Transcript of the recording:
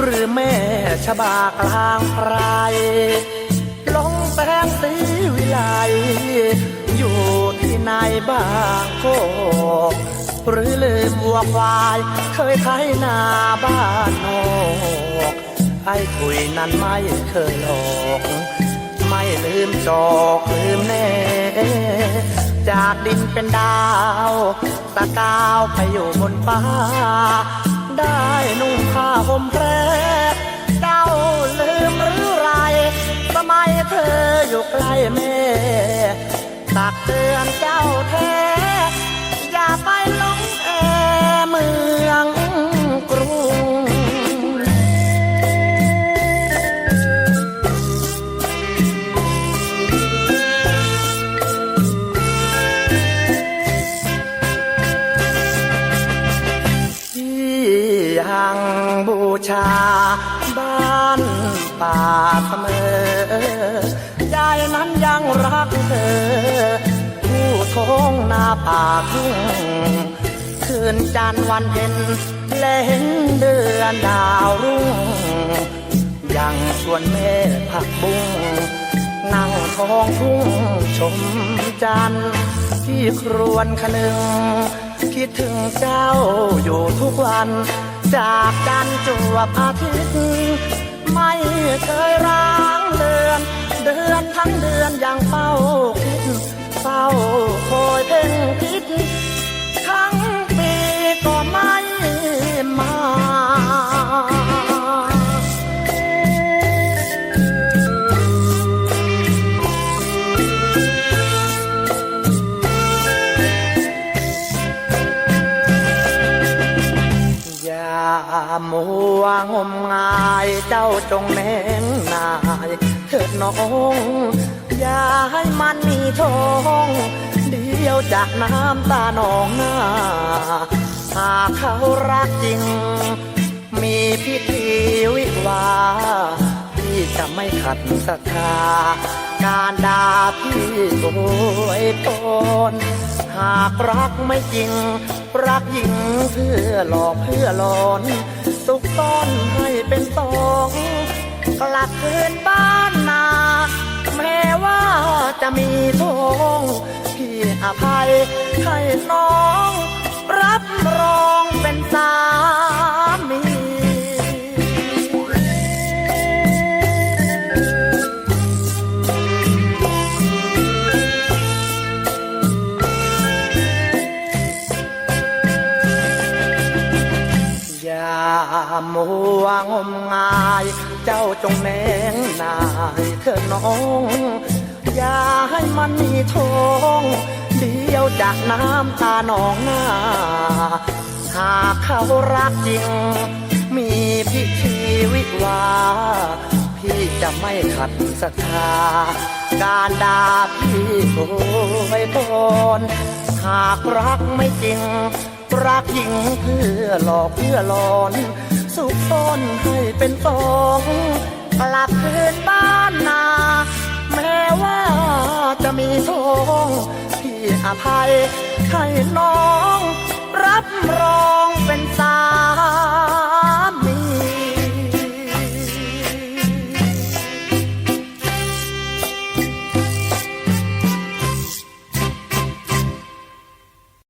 หรือแม่ชบากลางไพรลงแปงสีวิไลอยู่ที่ไหนบ้างโกหรือลืมวัวควาย เคยไถนาบ้านนอกไอ้คุยนั้นไม่เคยหลอกไม่ลืมจอกลืมแน่ จากดินเป็นดาวตะกาวไปอยู่บนฟ้า ได้นุ่งผ้าห่มแพรเจ้าลืมหรือไร สมัยเธออยู่ใกล้แม่ ตักเตือนเจ้าแท้ ชา บ้านป่าเสมอยายนั้นยังรักเธอ ผู้ท้องนาป่าทุ่งคืนจันทร์วันเพ็ญและเห็นเดือนดาวรุ่ง ยังชวนแม่ผักบุ้งนั่งท้องทุ่งชมจันทร์ที่ครวนคนึง คิดถึงเจ้าอยู่ทุกวัน จากกันจวบอาทิตย์ไม่เคยร้างเดือน เดือนทั้งเดือน มัวงมงายเจ้าจงแน่งนายเถิดน้องอย่าให้มันมีทองเดียวจากน้ำตาหนองหน้าหากเขารักจริง มีพิธีวิวาพี่จะไม่ขัดศรัทธาการด่าพี่โวยพรหากรักไม่จริง รักหญิงเพื่อหลอกเพื่อหลอน สุกต้อนให้เป็นสองกลับคืนบ้านนาแม้ว่าจะมีทองพี่อภัยให้น้อง รับ อย่ามัวงมงาย เจ้าจงแนงนายเธอน้อง อย่าให้มันมีทองเดียวจากน้ำตาหนองหน้า หากเขารักจริง มีพิธีวิวา พี่จะไม่ขัดศรัทธา การด่าพี่โอยพรหากรักไม่จริง รักหญิงเพื่อหลอกเพื่อหลอน สุขซ่อนให้เป็นสองกลับคืนบ้านนา แม้ว่าจะมีทองพี่อภัยให้น้อง รับรองเป็นสา